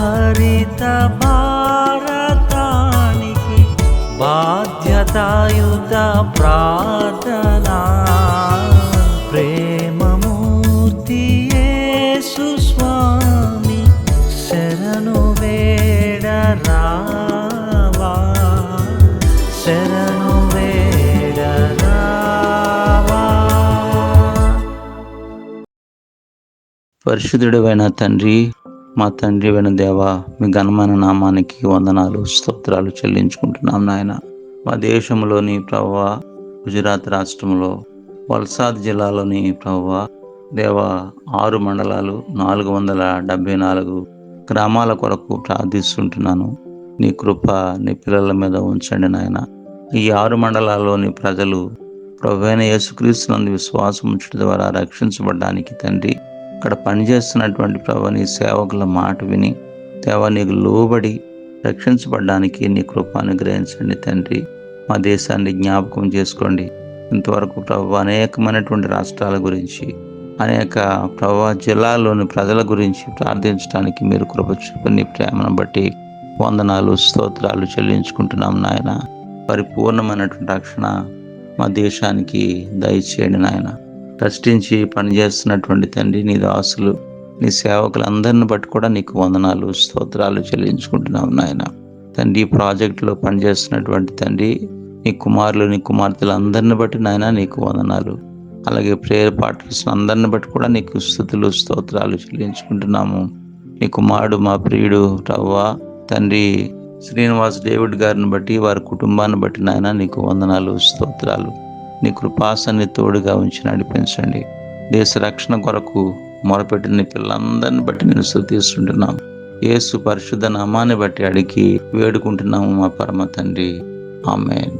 హరిత భారతానికి బాధ్యతాయుత ప్రార్థనా. ప్రేమమూర్తి స్వామి శరణు వేడరా పరిశుద్ధుడవైన తండ్రి మా తండ్రి అయిన దేవ మీ ఘనమైన నామానికి వందనాలు స్తోత్రాలు చెల్లించుకుంటున్నాం నాయన. మా దేశంలోని ప్రవ్వ గుజరాత్ రాష్ట్రంలో వల్సాద్ జిల్లాలోని ప్రవ్వ దేవ ఆరు మండలాలు నాలుగు వందల డెబ్బై నాలుగు గ్రామాల కొరకు ప్రార్థిస్తుంటున్నాను. నీ కృప నీ పిల్లల మీద ఉంచండి నాయన. ఈ ఆరు మండలాల్లోని ప్రజలు ప్రభువైన యేసుక్రీస్తునందు విశ్వాసం ఉంచడం ద్వారా రక్షించబడడానికి తండ్రి అక్కడ పనిచేస్తున్నటువంటి ప్రభు నీ సేవకుల మాట విని దేవ నీకు లోబడి రక్షించబడడానికి నీ కృప అనుగ్రహించండి తండ్రి. మా దేశాన్ని జ్ఞాపకం చేసుకోండి. ఇంతవరకు ప్రభు అనేకమైనటువంటి రాష్ట్రాల గురించి అనేక ప్రభు జిల్లాల్లోని ప్రజల గురించి ప్రార్థించడానికి మీరు కృప చూపని ప్రేమను బట్టి వందనాలు స్తోత్రాలు చెల్లించుకుంటున్నాం నాయన. పరిపూర్ణమైనటువంటి రక్షణ మా దేశానికి దయచేయండి నాయన. కష్టించి పనిచేస్తున్నటువంటి తండ్రి నీ దాసులు నీ సేవకులందరిని బట్టి కూడా నీకు వందనాలు స్తోత్రాలు చెల్లించుకుంటున్నాం నాయన. తండ్రి ఈ ప్రాజెక్టులో పనిచేస్తున్నటువంటి తండ్రి నీ కుమారులు నీ కుమార్తెలు అందరిని బట్టి నాయన నీకు వందనాలు. అలాగే ప్రేయర్ పార్టనర్స్ అందరిని బట్టి కూడా నీకు స్థుతులు స్తోత్రాలు చెల్లించుకుంటున్నాము. నీ కుమారుడు మా ప్రియుడు రవ్వ తండ్రి శ్రీనివాస్ డేవిడ్ గారిని బట్టి వారి కుటుంబాన్ని బట్టి నాయన నీకు వందనాలు స్తోత్రాలు. నీ కృపాసన్ని తోడుగా ఉంచి నడిపించండి. దేశ రక్షణ కొరకు మొరపెట్టిన నీ పిల్లలందరిని బట్టి నేను శృతిస్తుంటున్నాం యేసు పరిశుద్ధ నామాన్ని బట్టి అడిగి వేడుకుంటున్నాము మా పరమ తండ్రి. ఆమె